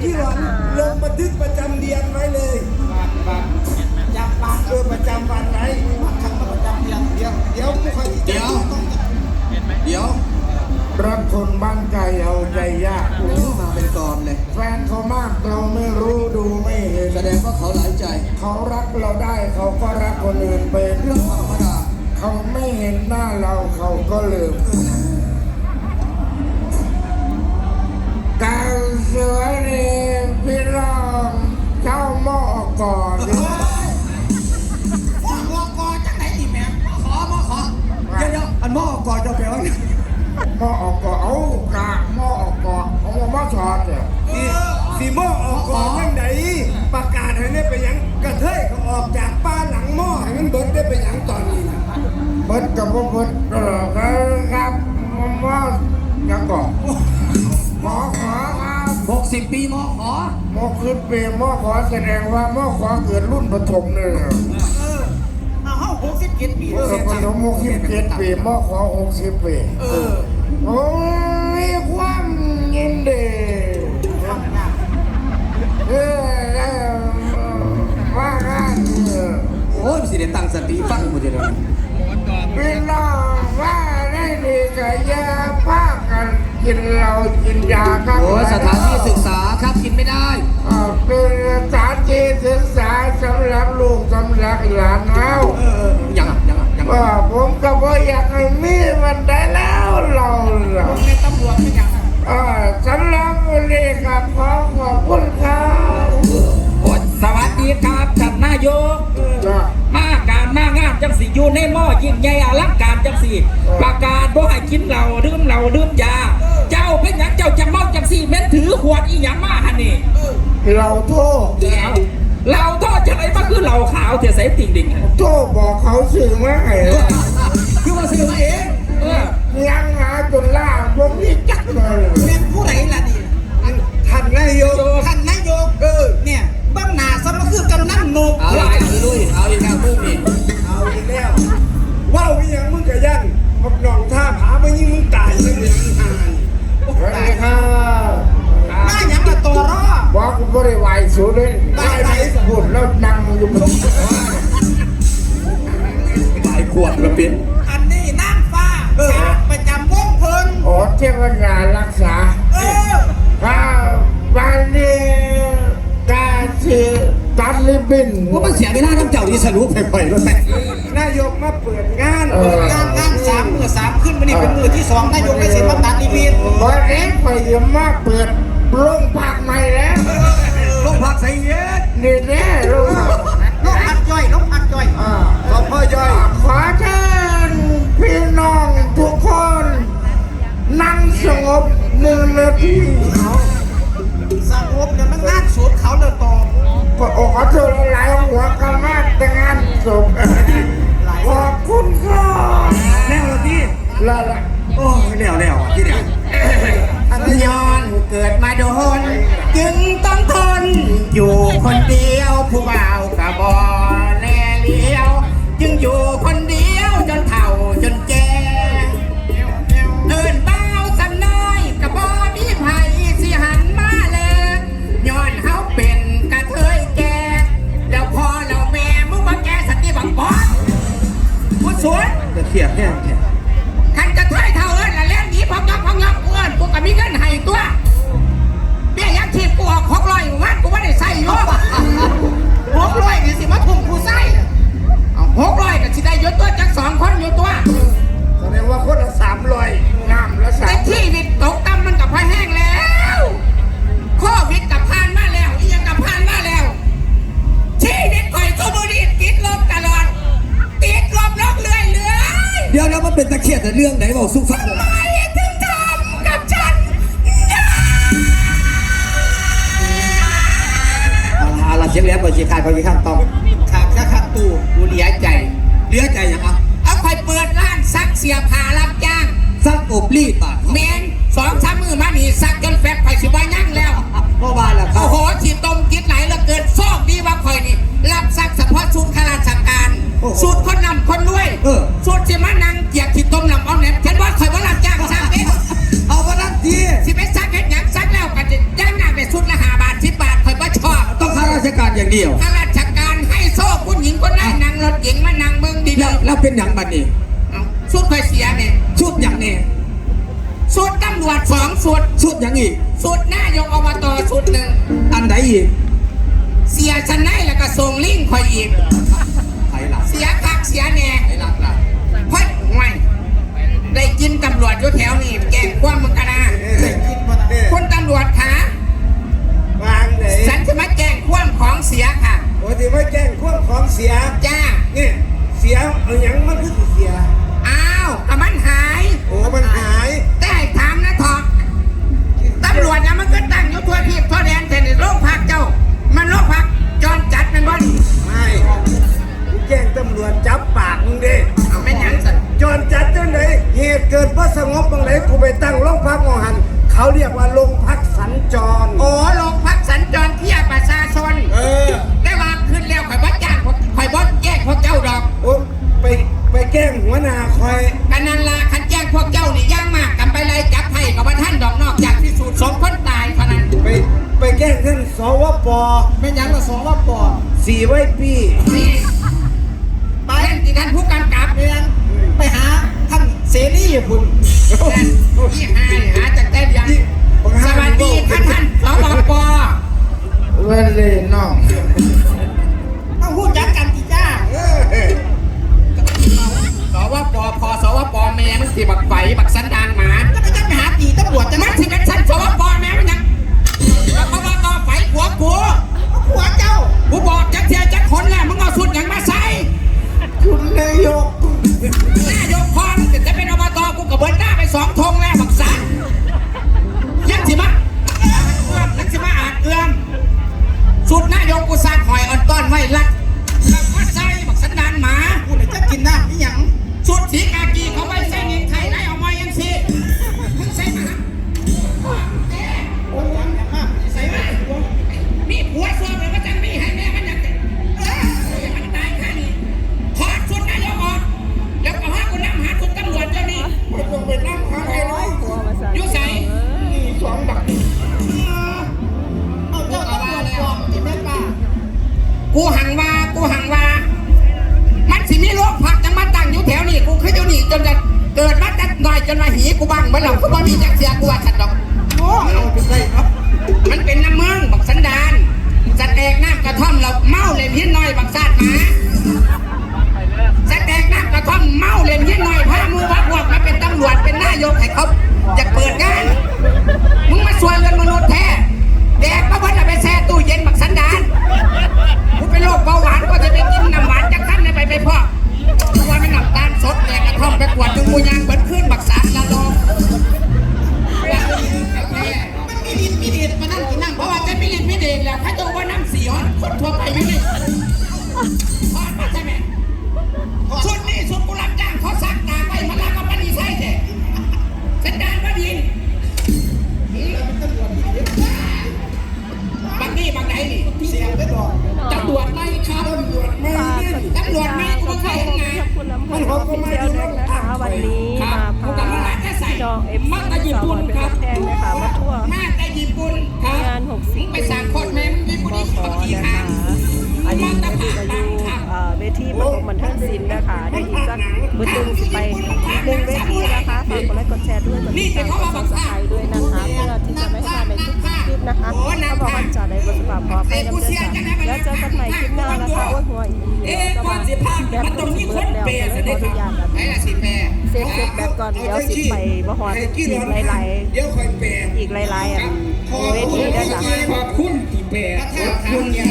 พี่หลอนลงบันทึกประจำเดือนไว้เลยจับปากเออประจำวันไว้ทำมาประจำเดือนเดียวเดี๋ยวไม่ค่อยเดี๋ยวเดี๋ยวรักคนบ้านไกลเอาใจยากโอ้มาเป็นกรเลย แฟนเขามากเราไม่รู้ดูไม่เห็นแสดงว่าเขาหลายใจ เขารักเราได้เขาก็รักคนอื่นเป็นเรื่องธรรมดาเขาไม่เห็นหน้าเราเขาก็ลืม อันหม้อกอจะแปลว่าไงหม้อก่อนเอากะหม้อก่อนเอาหม้อชอนเนี่ยสีสีหม้อออกก่อนยังไงประกาศให้ได้ไปหยังกระเทยเขาออกจากป้านหลังหม้อให้มันเบิดได้ไปหยังตอนนี้นะเบิดกับบ่เบิดเออครับหม้อยังก่อนหมอขอครับหกสิบปีหมอขอหมอขึ้นเปรย์หมอขอแสดงว่าหมอขอเกิดรุ่นปฐมเนี่ยเอาเฮ้า หกสิบเจ็ดปีเออปฐมหกสิบเจ็ดปีหมอขอหกสิบปีเออโอ้ยความยินดีเออเออว่างานเออโอ้ยสิเดตั้งสติฟังหมดเลยพี่น้องว่าได้ดีกับยาพากัน กินเหล้ากินยาครับโอ้ยสถานที่ศึกษาครับกินไม่ได้เอ่อเป็นสถานที่ศึกษาสำหรับลูกสำหรับหลานเอาเออยังอะยังอะยังว่าผมก็บ่อยากให้มีมันได้แล้วเราเราในตำรวจไม่ยังเออสำหรับวันนี้ก็ขอขอบคุณครับโอ้ยสวัสดีครับท่านนายก จ้ะมาการมางานจังสีอยู่ในหม้อยิ่งใหญ่อลังการจังสีประกาศบ่ให้กินเหล้าดื่มเหล้าดื่มยา เจ้าเป็นหยังเจ้าจะเมาจังสีแม่นถือขวดอีหยังมาหันนี่เราโทษเดี๋ยวเราโทษจะไหนมาคือเหล้าขาวเสียใส่ติ่งดิ่งๆอะโทษบอกเขาสื่อมาให้คือว่าซื้อมาเองเออยังหาจนล่าพวกนี้จักเลยเป็นผู้ไหนล่ะ บอกกูบ่ได้ไหวสูดเลยไหวไหวพูดแล้วนั่งอยู่บนหลายขวดละเป็นอันนี้นางฟ้าประจำวงเพิ่นโอ้เทวดารักษาเออข้าวันนี้กาชีตัดลิบบินว่ามันเสียเวลาน้ำเจ้าที่สรุปไปๆด้วยแม่นายกมาเปิดงานเอองานงานสามมือสามขึ้นมานี่เป็นมือที่สองนายกได้เซ็นมาตัดลิมิตวันนี้ไปยมมาเปิดโรงพักใหม่แล้ว ลงพักใส่เย็ดนี่แน่โรงพักลงพักย่อยลงพักย่อยอ่าขอพ่อย่อยขอเชิญพี่น้องทุกคน นั่งสงบหนึ่งนาทีสงบเนี่ยมันงานสูตรเขาเลยตอบก็โอ้ขอโทษหลายหัวกระมาแต่งงานศพขอบคุณครับแน่วันที่ละละโอ้ยแล้วแล้วที่เนี่ยย้อนเกิดมาโดนจึงต้องทนอยู่ คนเดียวผู้บ่าวกะบอแลเลี้ยว จึงอยู่คนเดียวจนเฒ่าจนแก่เอินเบ้าสำน้อยกะบอมีไผสิหันมาแลย้อนเฮาเป็นกระเทยแก่แล้วพอแล้วแม่มึงมาแก่สติบังบอสผู้สวยจะเขียดแห้งแท้ขันกระเทยเท่าเอิญละเล่นหนีพองยักพองยักเอิญกูก็มีเงินให้ตัวเบี้ยยังชีพกู แต่เรื่องไหนบอกสุฟังทำไมถึงทำกับฉันอาลาเสียงแล้วเปิดเชียงคายเปิดเชียงคาต้อง สุดตำรวจสองสุด สุดยังอีก สุดหน้ายกอบตสุดหนึ่ง อันไหนอีกเสียชนะแล้วก็ส่งลิงคอยอีก ไผหลักเสียคักเสียแน่ไผหลักล่ะเฮ้ยง่วยได้กินตำรวจอยู่แถวนี่แกล้งคว่ำมึงกันนะ ได้กิน อย กันนันละขันแจ้งพวกเจ้านี่ย่งมากกันไปไล่จับไทยกับว่าท่านดอกนอกจากที่สุดสมคนตายเท่นันไปไปแก้งท่านสวปอไม่ยังละสวปอสี่ไว้พี่ไปเล่นที่ท่านผู้การกับเรื่องไปหาท่านเสรีพุ่นที่หาหาจากแต้ยังสวัสดีท่านท่านสวปอเวลเลยน้อง คอสวปอแม่มงที่บักไฟบักสันด กูหังว่ากูหังว่า มันสิมีโรคผักจะงมาตั้งอยู่แถวนี้กูขึ้นอยู่นี่จนจะเกิดมาจัดหน่อยจนมาหีกูบังมันหรอกกูบ่มีจักเสียกูว่าฉันหรอกโอ้เอมันเป็นน้ำเมืองบักสันดานจสแตกน้ำกระท่อมเราเมาเลยเพี้ยนน้อยบังซาดมา นี่เดี๋ยวเขามาบอกสายด้วยนะคะเพื่อที่จะไม่ให้พลาดในทุกคลิปนะคะเขาบอกว่าจะในบทสภาพขอไปดำเนิะการแล้วเจอกันใหม่คลิปหน้านะคะว่าหัวอีเอ๊ะก่อาพมันต้งมีคนเปย์สิได้ทุกอย่างแบบนี้เซฟเซฟแบบก่อนเดี๋ยวสิไปบ่หอนอีกหลายๆอีกหลายๆอะเวทีได้จ้ะขอบคุณที่เปย์ขอบคุณเนี่